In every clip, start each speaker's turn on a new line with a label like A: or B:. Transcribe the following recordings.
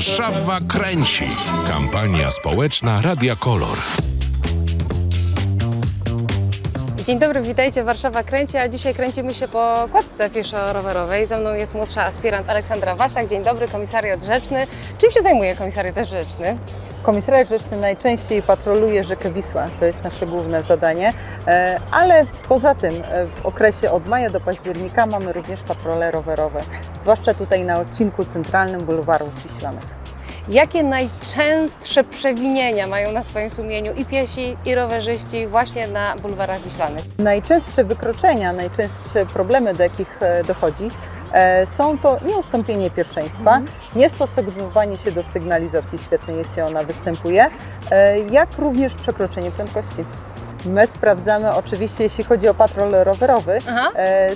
A: Warszawa kręci. Kampania społeczna Radia Kolor.
B: Dzień dobry, witajcie. Warszawa kręci, a dzisiaj kręcimy się po kładce pieszo-rowerowej. Ze mną jest młodsza aspirant Aleksandra Wasiak. Dzień dobry, komisariat rzeczny. Czym się zajmuje komisariat rzeczny?
C: Komisariat Rzeczny najczęściej patroluje rzekę Wisła, to jest nasze główne zadanie, E, ale poza tym e, w okresie od maja do października mamy również patrole rowerowe, zwłaszcza tutaj na odcinku centralnym bulwarów Wiślanych.
B: Jakie najczęstsze przewinienia mają na swoim sumieniu i piesi, i rowerzyści właśnie na bulwarach wiślanych?
C: Najczęstsze wykroczenia, najczęstsze problemy, do jakich e, dochodzi, e, są to nieustąpienie pierwszeństwa, niestosowanie się do sygnalizacji świetnej, jeśli ona występuje, e, jak również przekroczenie prędkości. My sprawdzamy, oczywiście, jeśli chodzi o patrol rowerowy,
B: Aha.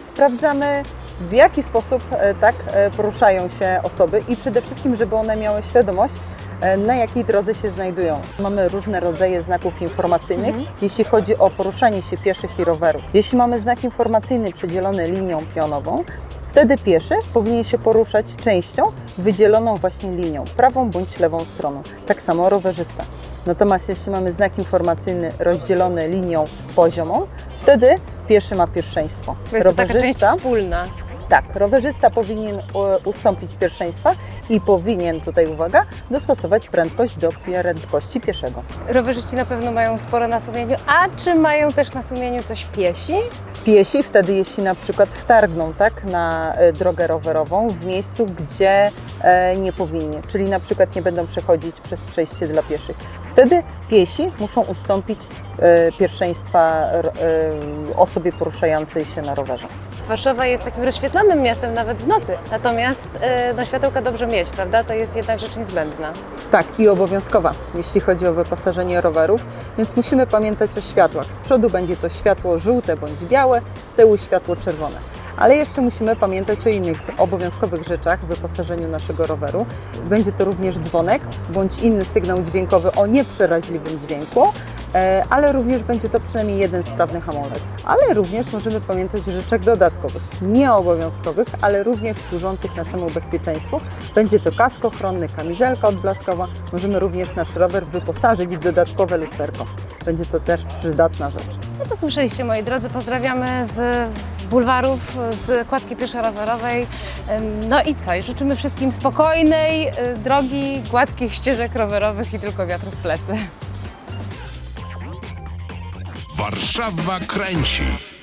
C: Sprawdzamy w jaki sposób e, tak e, poruszają się osoby i przede wszystkim, żeby one miały świadomość, e, na jakiej drodze się znajdują. Mamy różne rodzaje znaków informacyjnych, jeśli chodzi o poruszanie się pieszych i rowerów. Jeśli mamy znak informacyjny przedzielony linią pionową, wtedy pieszy powinien się poruszać częścią wydzieloną właśnie linią, prawą bądź lewą stroną. Tak samo rowerzysta. Natomiast jeśli mamy znak informacyjny rozdzielony linią poziomą, wtedy pieszy ma pierwszeństwo.
B: To jest to taka część wspólna.
C: Tak, rowerzysta powinien e, ustąpić pierwszeństwa i powinien, tutaj uwaga, dostosować prędkość do prędkości pieszego.
B: Rowerzyści na pewno mają sporo na sumieniu, a czy mają też na sumieniu coś piesi?
C: Piesi wtedy, jeśli na przykład wtargną tak, na e, drogę rowerową w miejscu, gdzie e, nie powinni, czyli na przykład nie będą przechodzić przez przejście dla pieszych. Wtedy piesi muszą ustąpić pierwszeństwa osobie poruszającej się na rowerze.
B: Warszawa jest takim rozświetlonym miastem nawet w nocy, natomiast e, no, światełka dobrze mieć, prawda? To jest jednak rzecz niezbędna.
C: Tak, i obowiązkowa, jeśli chodzi o wyposażenie rowerów, więc musimy pamiętać o światłach. Z przodu będzie to światło żółte bądź białe, z tyłu światło czerwone. Ale jeszcze musimy pamiętać o innych obowiązkowych rzeczach w wyposażeniu naszego roweru. Będzie to również dzwonek bądź inny sygnał dźwiękowy o nieprzeraźliwym dźwięku, ale również będzie to przynajmniej jeden sprawny hamulec. Ale również możemy pamiętać rzeczach dodatkowych, nieobowiązkowych, ale również służących naszemu bezpieczeństwu. Będzie to kask ochronny, kamizelka odblaskowa. Możemy również nasz rower wyposażyć w dodatkowe lusterko. Będzie to też przydatna rzecz.
B: No to słyszeliście, moi drodzy, pozdrawiamy z bulwarów, z kładki pieszo-rowerowej. No i co? Życzymy wszystkim spokojnej y, drogi, gładkich ścieżek rowerowych i tylko wiatru w plecy.
A: Warszawa kręci.